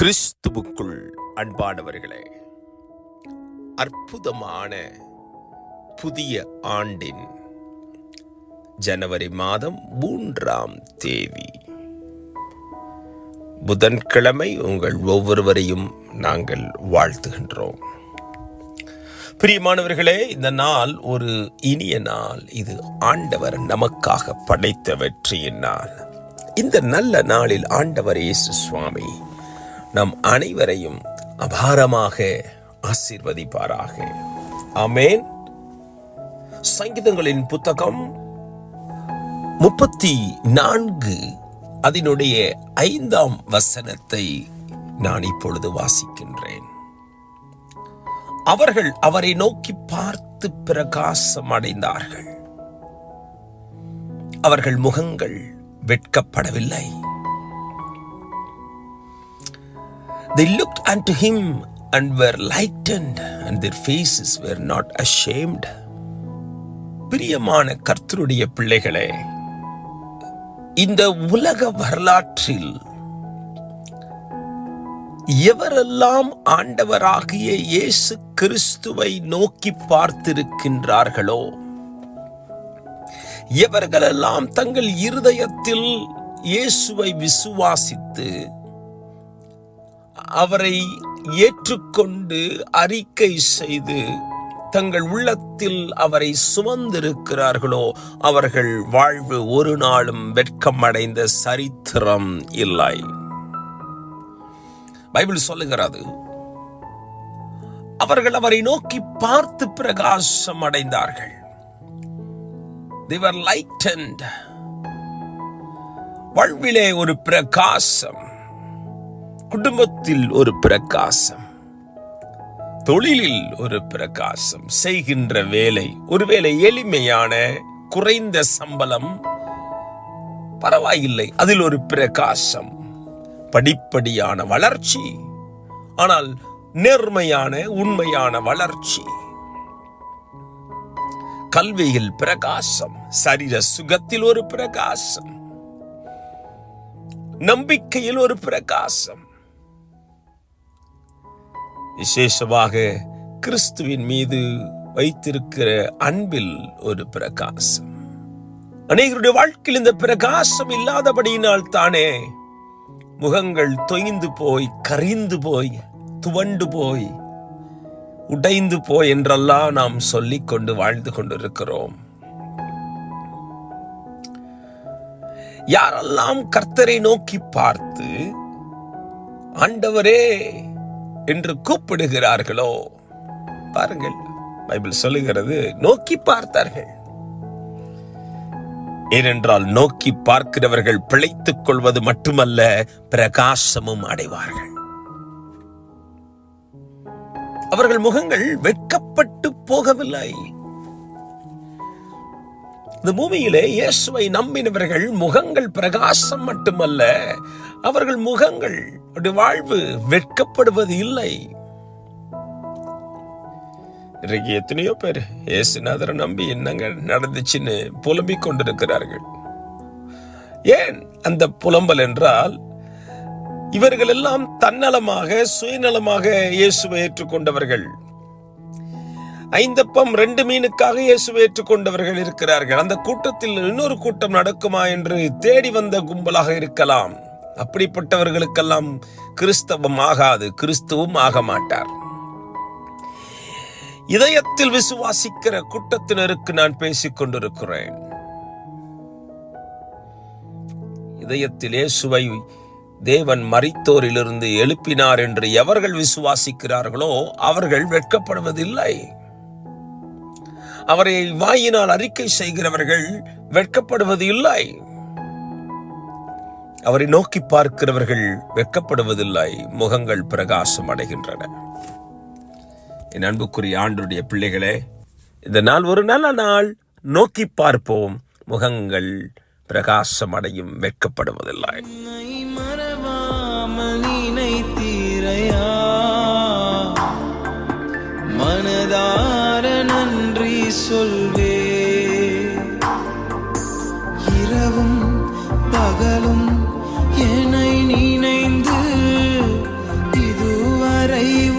கிறிஸ்துவுக்குள் அன்பானவர்களே அற்புதமான புதிய ஆண்டின் ஜனவரி மாதம் மூன்றாம் தேதி. புதன்கிழமை உங்கள் ஒவ்வொருவரையும் நாங்கள் வாழ்த்துகின்றோம். பிரியமானவர்களே இந்த நாள் ஒரு இனிய நாள். இது ஆண்டவர் நமக்காக படைத்த வெற்றியின் நாள். இந்த நல்ல நாளில் ஆண்டவர் இயேசு சுவாமி நம் அனைவரையும் அபாரமாக ஆசீர்வதிப்பாராக. ஆமேன். சங்கீதங்களின் புத்தகம் முப்பத்தி நான்கு அதனுடைய ஐந்தாம் வசனத்தை நான் இப்பொழுது வாசிக்கின்றேன். அவர்கள் அவரை நோக்கி பார்த்து பிரகாசம் அடைந்தார்கள். அவர்கள் முகங்கள் வெட்கப்படவில்லை. They looked unto him and were lightened, and their faces were not ashamed. பிரியமான கர்த்தருடைய பிள்ளைகளே இந்த உலக வரலாற்றில் எவரெல்லாம் ஆண்டவராகிய இயேசு கிறிஸ்துவை நோக்கி பார்த்திருக்கின்றார்களோ எவர்களெல்லாம் தங்கள் இருதயத்தில் இயேசுவை விசுவாசித்து அவரை ஏற்றுக்கொண்டு அறிக்கை செய்து தங்கள் உள்ளத்தில் அவரை சுமந்திருக்கிறார்களோ அவர்கள் வாழ்வு ஒரு நாளும் வெட்கமடைந்த சரித்திரம் இல்லை. பைபிள் சொல்லுகிறது அவர்கள் அவரை நோக்கி பார்த்து பிரகாசம் அடைந்தார்கள். வாழ்விலே ஒரு பிரகாசம். குடும்பத்தில் ஒரு பிரகாசம். தொழிலில் ஒரு பிரகாசம். செய்கின்ற வேலை ஒருவேளை எளிமையான குறைந்த சம்பளம் பரவாயில்லை அதில் ஒரு பிரகாசம். படிப்படியான வளர்ச்சி ஆனால் நேர்மையான உண்மையான வளர்ச்சி. கல்வியில் பிரகாசம் சரீர சுகத்தில் ஒரு பிரகாசம். நம்பிக்கையில் ஒரு பிரகாசம். விசேஷமாக கிறிஸ்துவின் மீது வைத்திருக்கிற அன்பில் ஒரு பிரகாசம். அநேகருடைய வாழ்க்கையில் இந்த பிரகாசம் இல்லாதபடியினால் தானே முகங்கள் தொய்ந்து போய் கரிந்து போய் துவண்டு போய் உடைந்து போய் என்றெல்லாம் நாம் சொல்லிக் கொண்டு வாழ்ந்து கொண்டிருக்கிறோம். யாரெல்லாம் கர்த்தரை நோக்கி பார்த்து ஆண்டவரே என்று கூப்பிடுகிறார்களோ? பாருங்கள் பைபிள் சொல்லுகிறது நோக்கி பார்த்தார்கள். ஏனென்றால் நோக்கி பார்க்கிறவர்கள் பிழைத்துக் கொள்வது மட்டுமல்ல பிரகாசமும் அடைவார்கள். அவர்கள் முகங்கள் வெட்கப்பட்டு போகவில்லை. இந்த பூமியிலே இயேசுவை நம்பினவர்கள் முகங்கள் பிரகாசம் மட்டுமல்ல அவர்கள் முகங்கள் வாழ்வு வெட்கப்படுவது இல்லை. இன்றைக்கு எத்தனையோ பேர் இயேசுநாதரை நம்பி என்னங்க நடந்துச்சுன்னு புலம்பிக் கொண்டிருக்கிறார்கள். ஏன் அந்த புலம்பல் என்றால் இவர்கள் எல்லாம் தன்னலமாக சுயநலமாக இயேசுவை ஏற்றுக்கொண்டவர்கள். ஐந்தப்பம் ரெண்டு மீனுக்காக இயேசு ஏற்றுக்கொண்டவர்கள் இருக்கிறார்கள். அந்த கூட்டத்தில் இன்னொரு கூட்டம் நடக்குமா என்று தேடி வந்த கும்பலாக இருக்கலாம். அப்படிப்பட்டவர்களுக்கெல்லாம் கிறிஸ்தவம் ஆகாது கிறிஸ்துவும் ஆக மாட்டார். இதயத்தில் விசுவாசிக்கிற கூட்டத்தினருக்கு நான் பேசிக் கொண்டிருக்கிறேன். இதயத்தில் இயேசுவை தேவன் மறித்தோரிலிருந்து எழுப்பினார் என்று எவர்கள் விசுவாசிக்கிறார்களோ அவர்கள் வெட்கப்படுவதில்லை. அவரை வாயினால் அறிக்கை செய்கிறவர்கள் வெட்கப்படுவது இல்லை அவரை நோக்கி பார்க்கிறவர்கள் வெட்கப்படுவதில்லை. முகங்கள் பிரகாசம் அடைகின்றன. என் அன்புக்குரிய ஆண்டுடைய பிள்ளைகளே இந்த நாள் ஒரு நல்ல நாள். நோக்கி பார்ப்போம். முகங்கள் பிரகாசம் அடையும் வெட்கப்படுவதில்லை. சொல்வே. இரவும் பகலும் என்னை நினைந்து இதுவரை